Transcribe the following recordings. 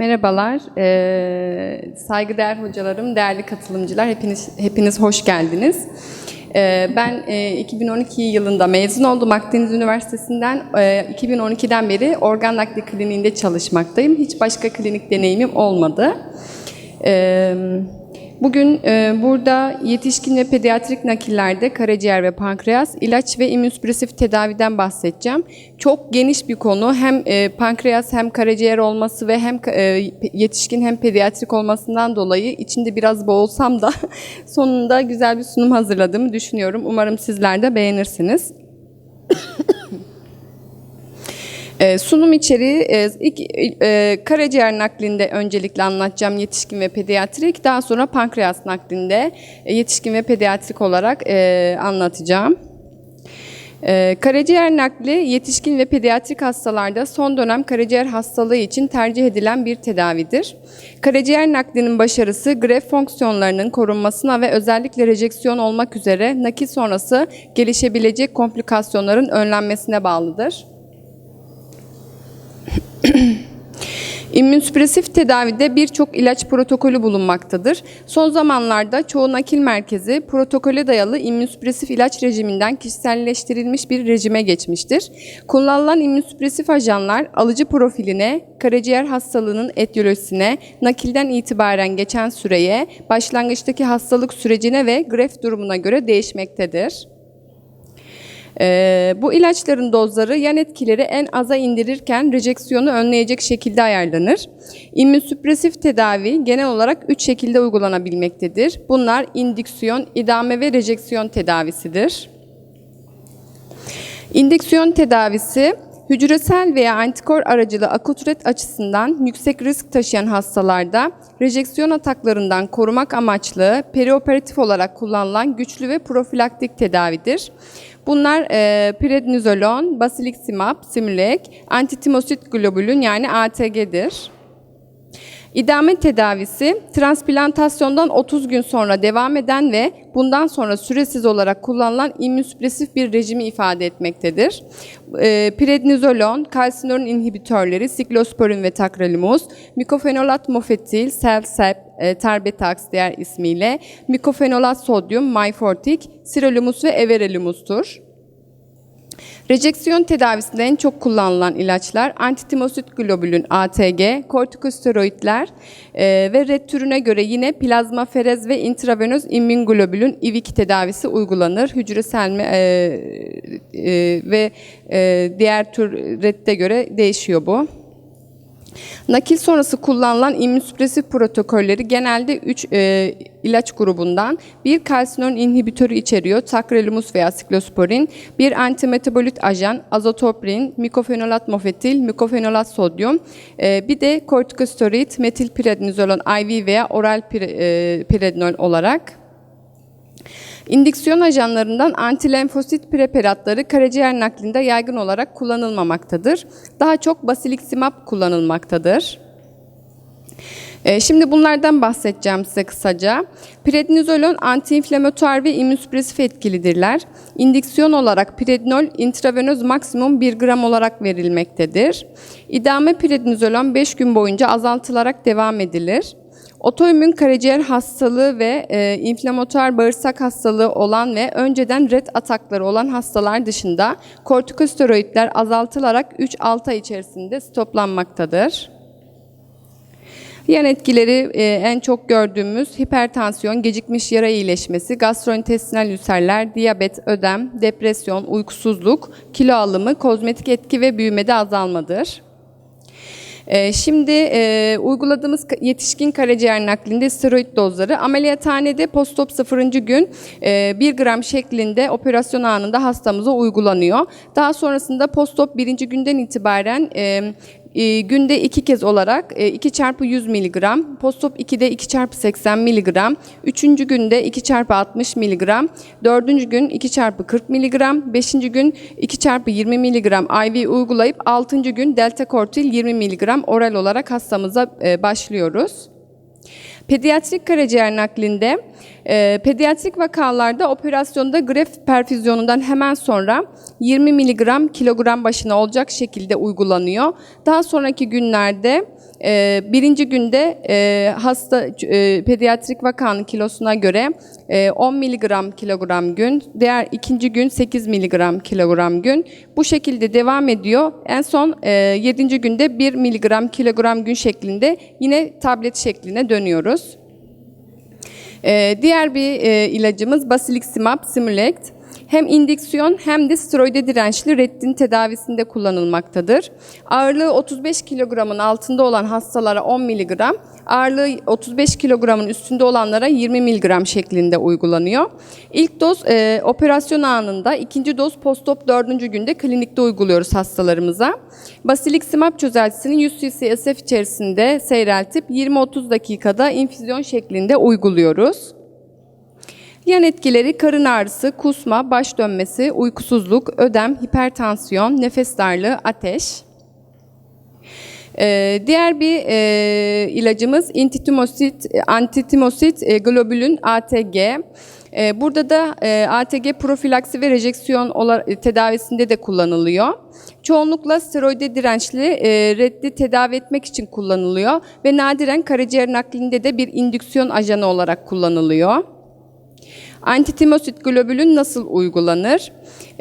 Merhabalar, ee, saygıdeğer hocalarım, değerli katılımcılar, hepiniz hepiniz hoş geldiniz. Ee, ben e, 2012 yılında mezun oldum Akdeniz Üniversitesi'nden. E, 2012'den beri organ nakli kliniğinde çalışmaktayım. Hiç başka klinik deneyimim olmadı. Ee, Bugün e, burada yetişkin ve pediatrik nakillerde karaciğer ve pankreas, ilaç ve immünsüpresif tedaviden bahsedeceğim. Çok geniş bir konu. Hem e, pankreas hem karaciğer olması ve hem e, yetişkin hem pediatrik olmasından dolayı içinde biraz boğulsam da sonunda güzel bir sunum hazırladığımı düşünüyorum. Umarım sizler de beğenirsiniz. Ee, sunum içeriği e, ilk e, karaciğer naklinde öncelikle anlatacağım yetişkin ve pediatrik. Daha sonra pankreas naklinde e, yetişkin ve pediatrik olarak e, anlatacağım. E, karaciğer nakli yetişkin ve pediatrik hastalarda son dönem karaciğer hastalığı için tercih edilen bir tedavidir. Karaciğer naklinin başarısı gref fonksiyonlarının korunmasına ve özellikle rejeksiyon olmak üzere nakil sonrası gelişebilecek komplikasyonların önlenmesine bağlıdır. İmmünsüpresif tedavide birçok ilaç protokolü bulunmaktadır. Son zamanlarda çoğu nakil merkezi protokole dayalı immünsüpresif ilaç rejiminden kişiselleştirilmiş bir rejime geçmiştir. Kullanılan immünsüpresif ajanlar alıcı profiline, karaciğer hastalığının etiyolojisine, nakilden itibaren geçen süreye, başlangıçtaki hastalık sürecine ve gref durumuna göre değişmektedir. Ee, bu ilaçların dozları yan etkileri en aza indirirken rejeksiyonu önleyecek şekilde ayarlanır. İmmünsüpresif tedavi genel olarak üç şekilde uygulanabilmektedir. Bunlar indüksiyon, idame ve rejeksiyon tedavisidir. İndüksiyon tedavisi hücresel veya antikor aracılı akut ret açısından yüksek risk taşıyan hastalarda rejeksiyon ataklarından korumak amaçlı perioperatif olarak kullanılan güçlü ve profilaktik tedavidir. Bunlar e, prednizolon, basiliksimab, simulek, antitimosit globulün yani ATG'dir. İdame tedavisi, transplantasyondan 30 gün sonra devam eden ve bundan sonra süresiz olarak kullanılan immünsüpresif bir rejimi ifade etmektedir. E, prednizolon, kalsinorin inhibitörleri, siklosporin ve takralimus, mikofenolat mofetil, selsep, e, terbetax diğer ismiyle, mikofenolat sodyum, myfortik, sirolimus ve everolimus'tur. Rejeksiyon tedavisinde en çok kullanılan ilaçlar antitimosit globulün ATG, kortikosteroidler e, ve red türüne göre yine plazmaferez ve intravenöz immünglobulün IVIK tedavisi uygulanır. Hücresel e, e, ve e, diğer tür redde göre değişiyor bu. Nakil sonrası kullanılan immünsüpresif protokolleri genelde 3 e, ilaç grubundan bir kalsinorin inhibitörü içeriyor, takrolimus veya siklosporin, bir antimetabolit ajan, azotoprin, mikofenolat mofetil, mikofenolat sodyum, e, bir de kortikosteroid, metilprednizolon IV veya oral pire, e, prednol olarak İndüksiyon ajanlarından antilenfosit preparatları karaciğer naklinde yaygın olarak kullanılmamaktadır. Daha çok basiliksimab kullanılmaktadır. Ee, Şimdi bunlardan bahsedeceğim size kısaca. Prednizolon antiinflamatuar ve immünsüpresif etkilidirler. İndüksiyon olarak prednol intravenöz maksimum 1 gram olarak verilmektedir. İdame prednizolon 5 gün boyunca azaltılarak devam edilir. Otoimmün karaciğer hastalığı ve e, inflamatuar bağırsak hastalığı olan ve önceden ret atakları olan hastalar dışında kortikosteroidler azaltılarak 3-6 ay içerisinde stoplanmaktadır. Yan etkileri e, en çok gördüğümüz hipertansiyon, gecikmiş yara iyileşmesi, gastrointestinal ülserler, diyabet, ödem, depresyon, uykusuzluk, kilo alımı, kozmetik etki ve büyümede azalmadır. Ee, Şimdi e, uyguladığımız yetişkin karaciğer naklinde steroid dozları ameliyathanede postop 0. gün e, 1 gram şeklinde operasyon anında hastamıza uygulanıyor. Daha sonrasında postop 1. günden itibaren e, günde iki kez olarak e, 2 çarpı 100 miligram, postop 2'de 2 çarpı 80 miligram, 3. günde 2 çarpı 60 miligram, 4. gün 2 çarpı 40 miligram, 5. gün 2 çarpı 20 miligram IV uygulayıp 6. gün delta kortil 20 miligram oral olarak hastamıza e, başlıyoruz. Pediatrik karaciğer naklinde, e, pediatrik vakalarda operasyonda gref perfüzyonundan hemen sonra 20 miligram kilogram başına olacak şekilde uygulanıyor. Daha sonraki günlerde e, birinci günde e, hasta e, pediatrik vakanın kilosuna göre e, 10 miligram kilogram gün, diğer ikinci gün 8 miligram kilogram gün. Bu şekilde devam ediyor. En son e, 7. günde 1 miligram kilogram gün şeklinde yine tablet şekline dönüyoruz. Ee, diğer bir e, ilacımız Basiliximab Simulect. Hem indüksiyon hem de steroide dirençli retin tedavisinde kullanılmaktadır. Ağırlığı 35 kilogramın altında olan hastalara 10 miligram, ağırlığı 35 kilogramın üstünde olanlara 20 miligram şeklinde uygulanıyor. İlk doz e, operasyon anında, ikinci doz postop 4. günde klinikte uyguluyoruz hastalarımıza. Basiliximab çözeltisini 100 cc SF içerisinde seyreltip 20-30 dakikada infüzyon şeklinde uyguluyoruz. Yan etkileri karın ağrısı, kusma, baş dönmesi, uykusuzluk, ödem, hipertansiyon, nefes darlığı, ateş. Ee, diğer bir e, ilacımız intitimosit, antitimosit e, globulin ATG. E, burada da e, ATG profilaksi ve rejeksiyon e, tedavisinde de kullanılıyor. Çoğunlukla steroide dirençli e, reddi tedavi etmek için kullanılıyor ve nadiren karaciğer naklinde de bir indüksiyon ajanı olarak kullanılıyor. Antitimosit globulün nasıl uygulanır?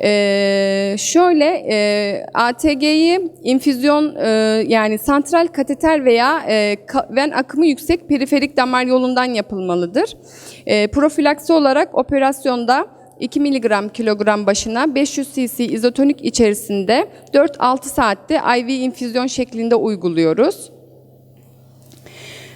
Ee, şöyle e, ATG'yi infüzyon e, yani santral kateter veya e, ka- ven akımı yüksek periferik damar yolundan yapılmalıdır. E, profilaksi olarak operasyonda 2 mg kilogram başına 500 cc izotonik içerisinde 4-6 saatte IV infüzyon şeklinde uyguluyoruz.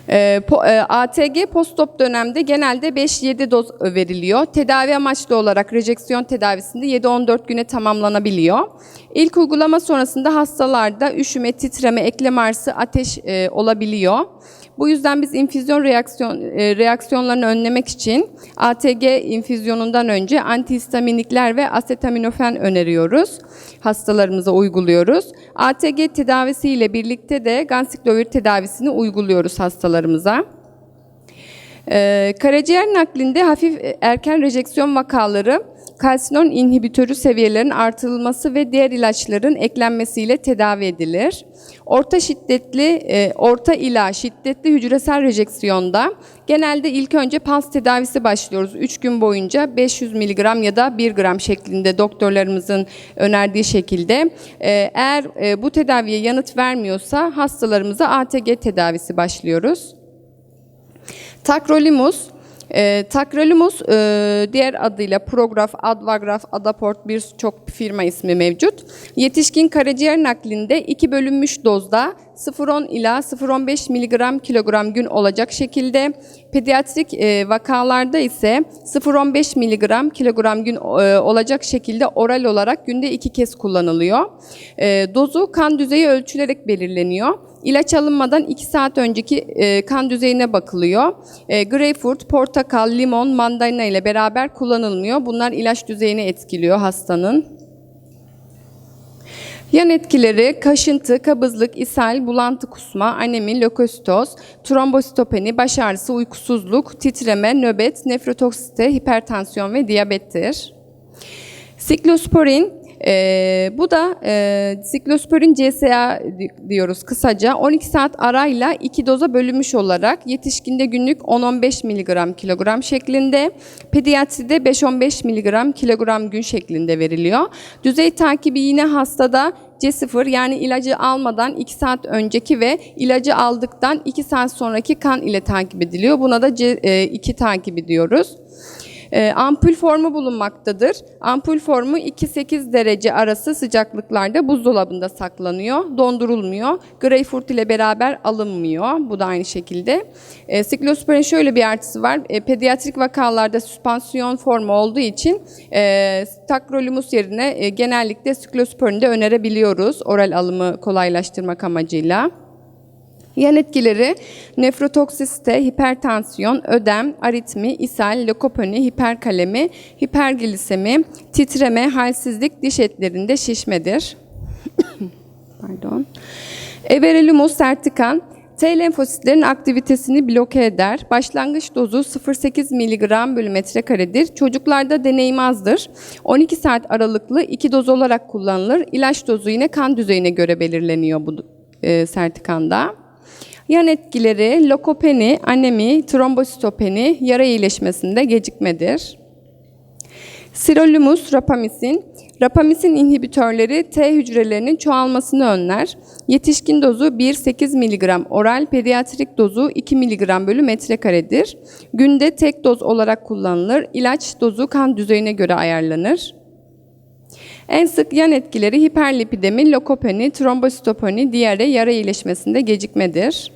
Ee, e, ATG postop dönemde genelde 5-7 doz veriliyor. Tedavi amaçlı olarak rejeksiyon tedavisinde 7-14 güne tamamlanabiliyor. İlk uygulama sonrasında hastalarda üşüme, titreme, eklem ağrısı, ateş e, olabiliyor. Bu yüzden biz infüzyon reaksiyon, e, reaksiyonlarını önlemek için ATG infüzyonundan önce antihistaminikler ve asetaminofen öneriyoruz. Hastalarımıza uyguluyoruz. ATG tedavisiyle birlikte de gansiklovir tedavisini uyguluyoruz hastalarımıza. Ee, karaciğer naklinde hafif e, erken rejeksiyon vakaları kalsinon inhibitörü seviyelerinin artırılması ve diğer ilaçların eklenmesiyle tedavi edilir. Orta şiddetli, e, orta ila şiddetli hücresel rejeksiyonda genelde ilk önce pals tedavisi başlıyoruz. 3 gün boyunca 500 mg ya da 1 gram şeklinde doktorlarımızın önerdiği şekilde. E, eğer e, bu tedaviye yanıt vermiyorsa hastalarımıza ATG tedavisi başlıyoruz. Takrolimus, e, Takrolimus e, diğer adıyla Prograf, Advagraf, Adaport birçok firma ismi mevcut. Yetişkin karaciğer naklinde iki bölünmüş dozda 0.10 ila 0.15 mg kilogram gün olacak şekilde, pediatrik e, vakalarda ise 0.15 mg kilogram gün e, olacak şekilde oral olarak günde iki kez kullanılıyor. E, dozu kan düzeyi ölçülerek belirleniyor. İlaç alınmadan 2 saat önceki e, kan düzeyine bakılıyor. E, greyfurt, portakal, limon, mandalina ile beraber kullanılmıyor. Bunlar ilaç düzeyini etkiliyor hastanın. Yan etkileri kaşıntı, kabızlık, ishal, bulantı kusma, anemi, lökositoz, trombositopeni, baş ağrısı, uykusuzluk, titreme, nöbet, nefrotoksite, hipertansiyon ve diyabettir. Siklosporin, e, bu da e, siklosporin CSA di- diyoruz kısaca. 12 saat arayla iki doza bölünmüş olarak yetişkinde günlük 10-15 mg kilogram şeklinde, pediatride 5-15 mg kilogram gün şeklinde veriliyor. Düzey takibi yine hastada C0 yani ilacı almadan 2 saat önceki ve ilacı aldıktan 2 saat sonraki kan ile takip ediliyor. Buna da C2 takibi diyoruz. E, ampul formu bulunmaktadır. Ampul formu 2-8 derece arası sıcaklıklarda buzdolabında saklanıyor, dondurulmuyor. Greyfurt ile beraber alınmıyor. Bu da aynı şekilde. E, siklosporin şöyle bir artısı var. E, pediatrik vakalarda süspansiyon formu olduğu için e, takrolimus yerine e, genellikle siklosporin de önerebiliyoruz oral alımı kolaylaştırmak amacıyla. Yan etkileri nefrotoksisite, hipertansiyon, ödem, aritmi, ishal, lokoponi, hiperkalemi, hiperglisemi, titreme, halsizlik, diş etlerinde şişmedir. Pardon. Everolimus sertikan T lenfositlerin aktivitesini bloke eder. Başlangıç dozu 0.8 mg bölü metrekaredir. Çocuklarda deneyim azdır. 12 saat aralıklı iki doz olarak kullanılır. İlaç dozu yine kan düzeyine göre belirleniyor bu e, sertikanda. Yan etkileri lokopeni, anemi, trombositopeni, yara iyileşmesinde gecikmedir. Sirolimus rapamisin, rapamisin inhibitörleri T hücrelerinin çoğalmasını önler. Yetişkin dozu 1-8 mg oral, pediatrik dozu 2 mg bölü metrekaredir. Günde tek doz olarak kullanılır. İlaç dozu kan düzeyine göre ayarlanır. En sık yan etkileri hiperlipidemi, lokopeni, trombositopeni, diyare, yara iyileşmesinde gecikmedir.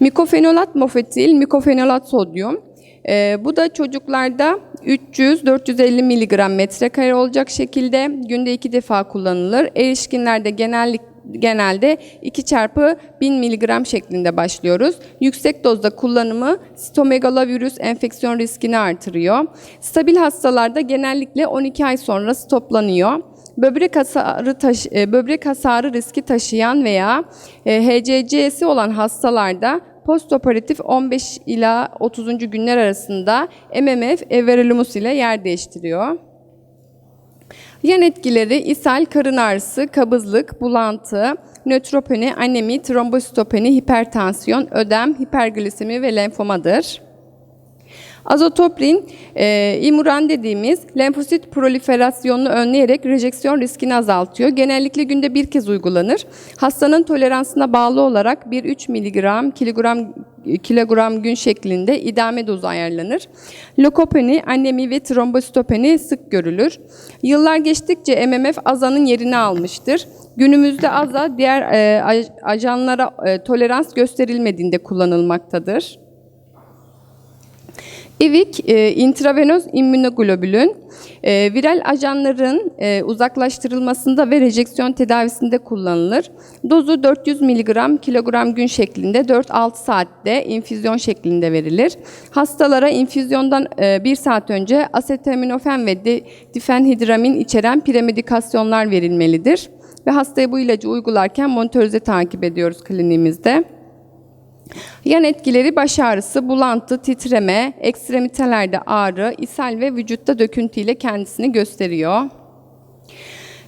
Mikofenolat mofetil, mikofenolat sodyum. Ee, bu da çocuklarda 300-450 mg metrekare olacak şekilde günde iki defa kullanılır. Erişkinlerde genellik, genelde 2 çarpı 1000 mg şeklinde başlıyoruz. Yüksek dozda kullanımı stomegalovirüs enfeksiyon riskini artırıyor. Stabil hastalarda genellikle 12 ay sonra stoplanıyor. Böbrek hasarı, taş- e, böbrek hasarı riski taşıyan veya e, HCC'si olan hastalarda postoperatif 15 ila 30. günler arasında MMF everolimus ile yer değiştiriyor. Yan etkileri ishal, karın ağrısı, kabızlık, bulantı, nötropeni, anemi, trombositopeni, hipertansiyon, ödem, hiperglisemi ve lenfomadır. Azotoprin, e, imuran dediğimiz lenfosit proliferasyonunu önleyerek rejeksiyon riskini azaltıyor. Genellikle günde bir kez uygulanır. Hastanın toleransına bağlı olarak 1-3 mg kilogram kilogram gün şeklinde idame dozu ayarlanır. Lokopeni, anemi ve trombositopeni sık görülür. Yıllar geçtikçe MMF azanın yerini almıştır. Günümüzde aza diğer e, aj- ajanlara e, tolerans gösterilmediğinde kullanılmaktadır. İvik, e, intravenöz immünoglobulün, e, viral ajanların e, uzaklaştırılmasında ve rejeksiyon tedavisinde kullanılır. Dozu 400 mg kilogram gün şeklinde 4-6 saatte infüzyon şeklinde verilir. Hastalara infüzyondan 1 saat önce asetaminofen ve di- difenhidramin içeren premedikasyonlar verilmelidir. Ve hastaya bu ilacı uygularken monitörize takip ediyoruz kliniğimizde. Yan etkileri baş ağrısı, bulantı, titreme, ekstremitelerde ağrı, ishal ve vücutta döküntü ile kendisini gösteriyor.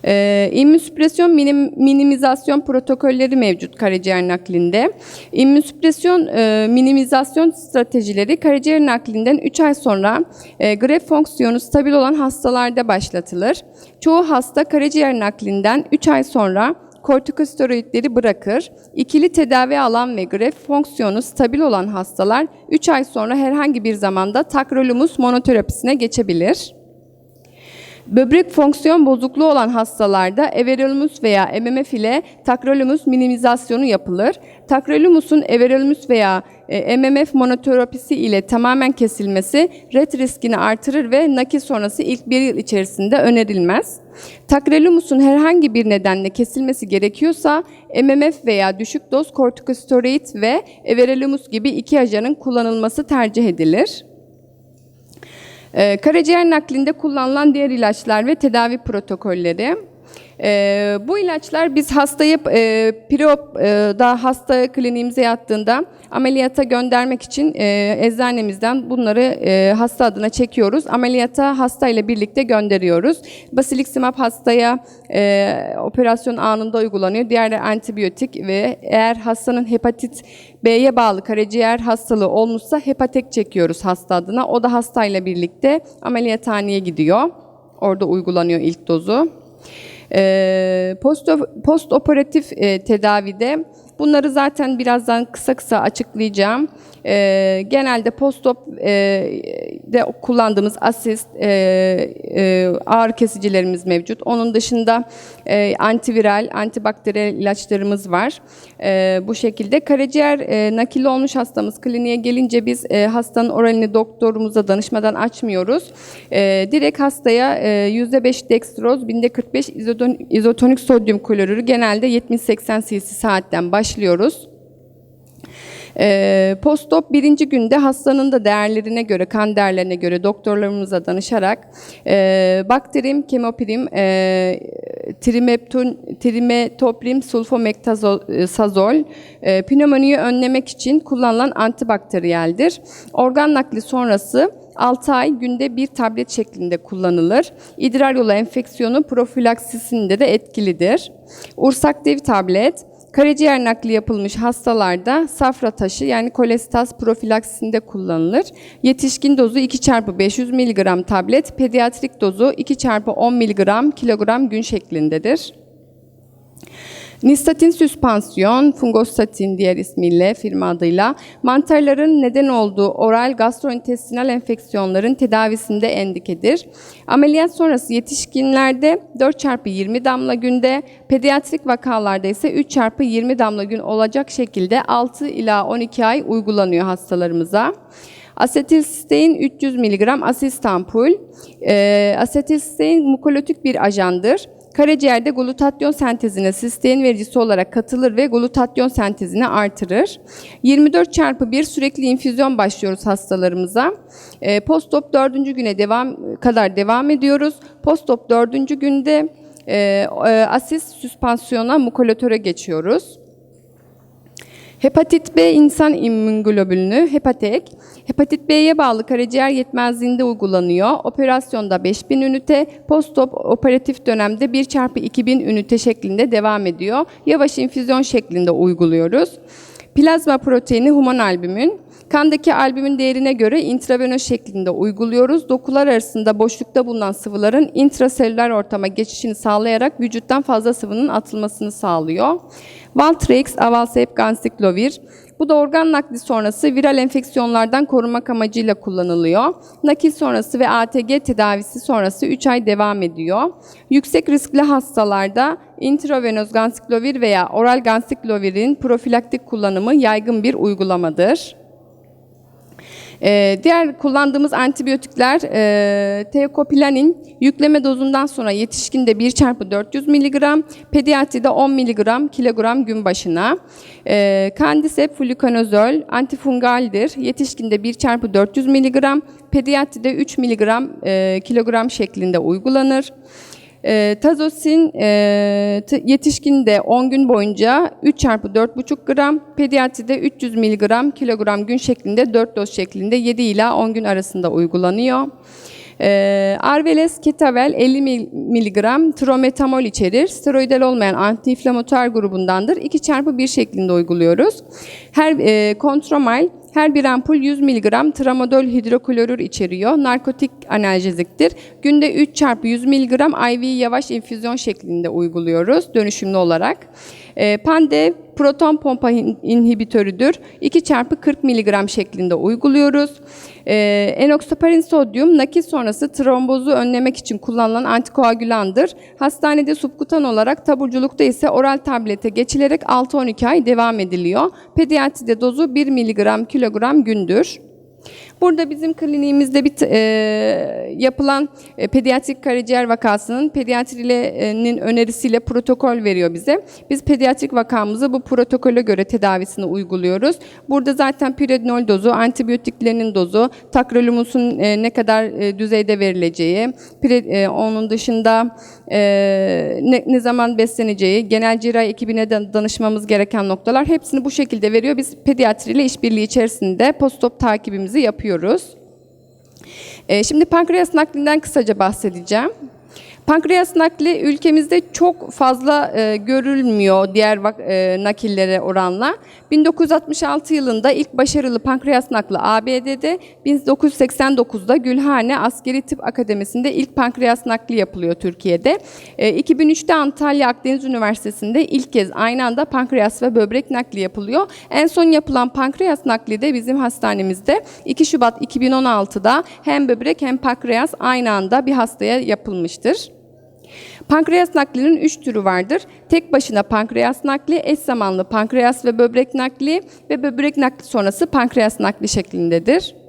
Ee, İmmünsüpresyon minim, minimizasyon protokolleri mevcut karaciğer naklinde. İmmünsüpresyon e, minimizasyon stratejileri karaciğer naklinden 3 ay sonra e, gref fonksiyonu stabil olan hastalarda başlatılır. Çoğu hasta karaciğer naklinden 3 ay sonra kortikosteroidleri bırakır. İkili tedavi alan ve gref fonksiyonu stabil olan hastalar 3 ay sonra herhangi bir zamanda takrolimus monoterapisine geçebilir. Böbrek fonksiyon bozukluğu olan hastalarda everolimus veya MMF ile takrolimus minimizasyonu yapılır. Takrolimusun everolimus veya e, MMF monoterapisi ile tamamen kesilmesi ret riskini artırır ve nakil sonrası ilk bir yıl içerisinde önerilmez. Takrolimusun herhangi bir nedenle kesilmesi gerekiyorsa MMF veya düşük doz kortikosteroid ve everolimus gibi iki ajanın kullanılması tercih edilir. Ee, karaciğer naklinde kullanılan diğer ilaçlar ve tedavi protokolleri. Ee, bu ilaçlar biz hastayı e, da hasta kliniğimize yattığında ameliyata göndermek için e, eczanemizden bunları e, hasta adına çekiyoruz. Ameliyata hasta ile birlikte gönderiyoruz. Basiliximab hastaya e, operasyon anında uygulanıyor. Diğerleri antibiyotik ve eğer hastanın hepatit B'ye bağlı karaciğer hastalığı olmuşsa hepatek çekiyoruz hasta adına. O da hastayla birlikte ameliyathaneye gidiyor. Orada uygulanıyor ilk dozu. Ee, post, post operatif e, tedavide bunları zaten birazdan kısa kısa açıklayacağım. Ee, genelde postop e, de kullandığımız asist e, e, ağrı kesicilerimiz mevcut. Onun dışında e, antiviral, antibakteriyel ilaçlarımız var. E, bu şekilde karaciğer e, nakil olmuş hastamız kliniğe gelince biz e, hastanın oralini doktorumuza danışmadan açmıyoruz. E, direkt hastaya e, %5 dextroz, binde 45 izodon- izotonik sodyum klorürü genelde 70-80 cc saatten başlıyoruz. Ee, postop birinci günde hastanın da değerlerine göre, kan değerlerine göre doktorlarımıza danışarak e, bakterim, kemoprim, e, trimetoprim, sulfomektazol, e, önlemek için kullanılan antibakteriyeldir. Organ nakli sonrası 6 ay günde bir tablet şeklinde kullanılır. İdrar yolu enfeksiyonu profilaksisinde de etkilidir. Ursaktiv tablet, Karaciğer nakli yapılmış hastalarda safra taşı yani kolestas profilaksisinde kullanılır. Yetişkin dozu 2 çarpı 500 mg tablet, pediatrik dozu 2 çarpı 10 mg kilogram gün şeklindedir. Nistatin süspansiyon, fungostatin diğer ismiyle firma adıyla mantarların neden olduğu oral gastrointestinal enfeksiyonların tedavisinde endikedir. Ameliyat sonrası yetişkinlerde 4 çarpı 20 damla günde, pediatrik vakalarda ise 3 çarpı 20 damla gün olacak şekilde 6 ila 12 ay uygulanıyor hastalarımıza. Asetilsistein 300 mg asist ampul. E, asetilsistein mukolötik bir ajandır. Karaciğerde glutatyon sentezine sistein vericisi olarak katılır ve glutatyon sentezini artırır. 24 çarpı 1 sürekli infüzyon başlıyoruz hastalarımıza. E, postop 4. güne devam kadar devam ediyoruz. Postop 4. günde e, e, asis süspansiyona mukolatör'e geçiyoruz. Hepatit B insan immünoglobülünü hepatek, hepatit B'ye bağlı karaciğer yetmezliğinde uygulanıyor. Operasyonda 5000 ünite, postop operatif dönemde 1 çarpı 2000 ünite şeklinde devam ediyor. Yavaş infüzyon şeklinde uyguluyoruz. Plazma proteini human albümün, Kandaki albümün değerine göre intravenöz şeklinde uyguluyoruz. Dokular arasında boşlukta bulunan sıvıların intraselüler ortama geçişini sağlayarak vücuttan fazla sıvının atılmasını sağlıyor. Valtrex, Avalsep, Ganciclovir. Bu da organ nakli sonrası viral enfeksiyonlardan korumak amacıyla kullanılıyor. Nakil sonrası ve ATG tedavisi sonrası 3 ay devam ediyor. Yüksek riskli hastalarda intravenöz ganciclovir veya oral ganciclovir'in profilaktik kullanımı yaygın bir uygulamadır. Ee, diğer kullandığımız antibiyotikler e, teokopilanin yükleme dozundan sonra yetişkinde 1 çarpı 400 mg, pediatride 10 mg kilogram gün başına. E, Candisep fluconazol antifungaldir. Yetişkinde 1 çarpı 400 mg, pediatride 3 mg e, kilogram şeklinde uygulanır. E, tazosin e, yetişkinde 10 gün boyunca 3 çarpı 4,5 gram, pediatride 300 mg kilogram gün şeklinde 4 doz şeklinde 7 ila 10 gün arasında uygulanıyor. E, Arveles Ketavel 50 mg trometamol içerir. Steroidal olmayan antiinflamatuar grubundandır. 2 çarpı 1 şeklinde uyguluyoruz. Her e, kontromal her bir ampul 100 mg tramadol hidroklorür içeriyor. Narkotik analjeziktir. Günde 3 çarpı 100 mg IV yavaş infüzyon şeklinde uyguluyoruz dönüşümlü olarak. E, Pandev proton pompa in- inhibitörüdür. 2 çarpı 40 mg şeklinde uyguluyoruz. E, enoxaparin sodyum nakil sonrası trombozu önlemek için kullanılan antikoagülandır. Hastanede subkutan olarak taburculukta ise oral tablete geçilerek 6-12 ay devam ediliyor. Pediatride dozu 1 mg kilogram gündür. Burada bizim kliniğimizde bir e, yapılan e, pediatrik karaciğer vakasının pediatrinin önerisiyle protokol veriyor bize. Biz pediatrik vakamızı bu protokole göre tedavisini uyguluyoruz. Burada zaten piredinol dozu, antibiyotiklerinin dozu, takrolimusun e, ne kadar e, düzeyde verileceği, pire- e, onun dışında e, ne, ne zaman besleneceği, genel cerrahi ekibine danışmamız gereken noktalar hepsini bu şekilde veriyor. Biz pediatri ile işbirliği içerisinde postop takibimizi yapıyoruz. E, şimdi pankreas naklinden kısaca bahsedeceğim. Pankreas nakli ülkemizde çok fazla e, görülmüyor diğer e, nakillere oranla. 1966 yılında ilk başarılı pankreas nakli ABD'de, 1989'da Gülhane Askeri Tıp Akademisi'nde ilk pankreas nakli yapılıyor Türkiye'de. E, 2003'te Antalya Akdeniz Üniversitesi'nde ilk kez aynı anda pankreas ve böbrek nakli yapılıyor. En son yapılan pankreas nakli de bizim hastanemizde 2 Şubat 2016'da hem böbrek hem pankreas aynı anda bir hastaya yapılmıştır. Pankreas naklinin üç türü vardır. Tek başına pankreas nakli, eş zamanlı pankreas ve böbrek nakli ve böbrek nakli sonrası pankreas nakli şeklindedir.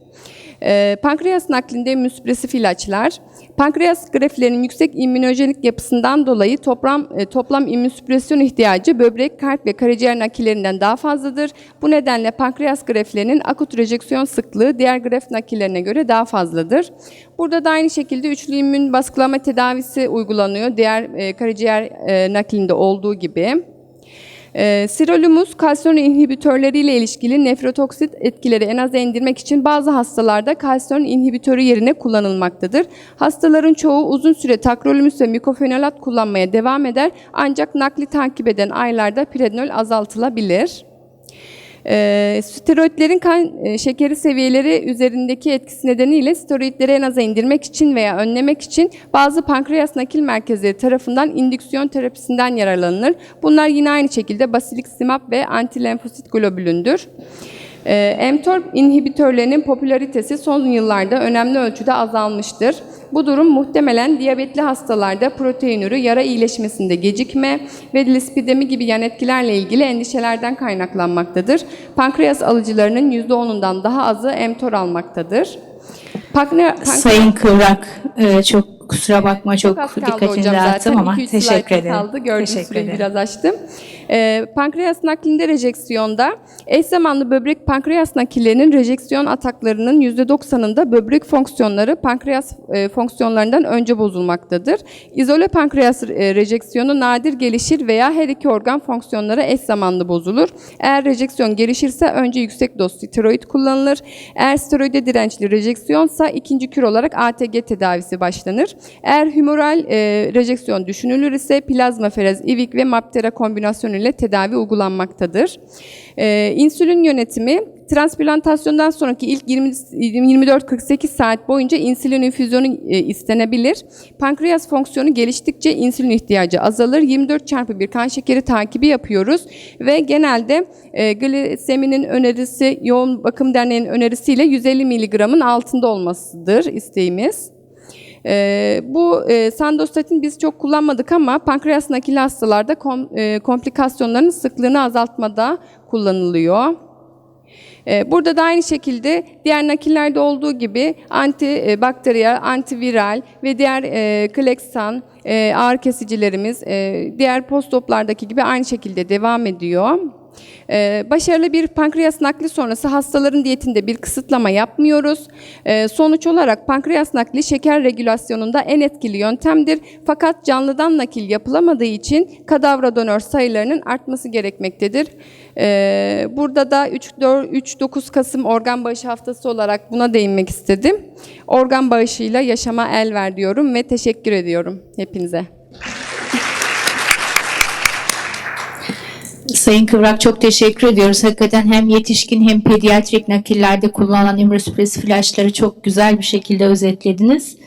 Ee, pankreas naklinde immünsüpresif ilaçlar, pankreas greflerinin yüksek immünojenik yapısından dolayı toplam, e, toplam immünsüpresyon ihtiyacı böbrek, kalp ve karaciğer nakillerinden daha fazladır. Bu nedenle pankreas greflerinin akut rejeksiyon sıklığı diğer gref nakillerine göre daha fazladır. Burada da aynı şekilde üçlü immün baskılama tedavisi uygulanıyor diğer e, karaciğer e, naklinde olduğu gibi. E, sirolimus kalsiyon inhibitörleriyle ilişkili nefrotoksit etkileri en aza indirmek için bazı hastalarda kalsiyon inhibitörü yerine kullanılmaktadır. Hastaların çoğu uzun süre takrolimus ve mikofenolat kullanmaya devam eder ancak nakli takip eden aylarda prednol azaltılabilir. E, steroidlerin kan e, şekeri seviyeleri üzerindeki etkisi nedeniyle steroidleri en aza indirmek için veya önlemek için bazı pankreas nakil merkezleri tarafından indüksiyon terapisinden yararlanılır. Bunlar yine aynı şekilde basiliksimab ve antilenfosit globulündür. E, mTOR inhibitörlerinin popülaritesi son yıllarda önemli ölçüde azalmıştır. Bu durum muhtemelen diyabetli hastalarda proteinürü yara iyileşmesinde gecikme ve lispidemi gibi yan etkilerle ilgili endişelerden kaynaklanmaktadır. Pankreas alıcılarının %10'undan daha azı mTOR almaktadır. Pankre- Sayın Kıvrak, e, çok kusura bakma çok, kaldı dikkatini dağıttım ama 2-3 teşekkür ederim. kaldı. Gördüğünüz teşekkür ederim. biraz açtım. Ee, pankreas naklinde rejeksiyonda eş zamanlı böbrek pankreas nakillerinin rejeksiyon ataklarının %90'ında böbrek fonksiyonları pankreas e, fonksiyonlarından önce bozulmaktadır. İzole pankreas e, rejeksiyonu nadir gelişir veya her iki organ fonksiyonları eş zamanlı bozulur. Eğer rejeksiyon gelişirse önce yüksek doz steroid kullanılır. Eğer steroide dirençli rejeksiyonsa ikinci kür olarak ATG tedavisi başlanır. Eğer humoral e, rejeksiyon düşünülür ise plazmaferez, ivik ve maptera kombinasyonu ile tedavi uygulanmaktadır. E, insülin yönetimi transplantasyondan sonraki ilk 20 24-48 saat boyunca insülin infüzyonu e, istenebilir. Pankreas fonksiyonu geliştikçe insülin ihtiyacı azalır. 24 çarpı bir kan şekeri takibi yapıyoruz ve genelde e, gliseminin önerisi, yoğun bakım derneğinin önerisiyle 150 miligramın altında olmasıdır isteğimiz. Ee, bu e, sandostatin biz çok kullanmadık ama pankreas nakili hastalarda kom, e, komplikasyonların sıklığını azaltmada kullanılıyor. Ee, Burada da aynı şekilde diğer nakillerde olduğu gibi antibakteriyel, antiviral ve diğer e, kleksan, e, ağrı kesicilerimiz e, diğer postoplardaki gibi aynı şekilde devam ediyor. Ee, Başarılı bir pankreas nakli sonrası hastaların diyetinde bir kısıtlama yapmıyoruz. Ee, Sonuç olarak pankreas nakli şeker regülasyonunda en etkili yöntemdir. Fakat canlıdan nakil yapılamadığı için kadavra donör sayılarının artması gerekmektedir. Ee, Burada da 3-9 Kasım organ bağışı haftası olarak buna değinmek istedim. Organ bağışıyla yaşama el ver diyorum ve teşekkür ediyorum hepinize. Sayın Kıvrak çok teşekkür ediyoruz. Hakikaten hem yetişkin hem pediatrik nakillerde kullanılan immunosuppressive ilaçları çok güzel bir şekilde özetlediniz.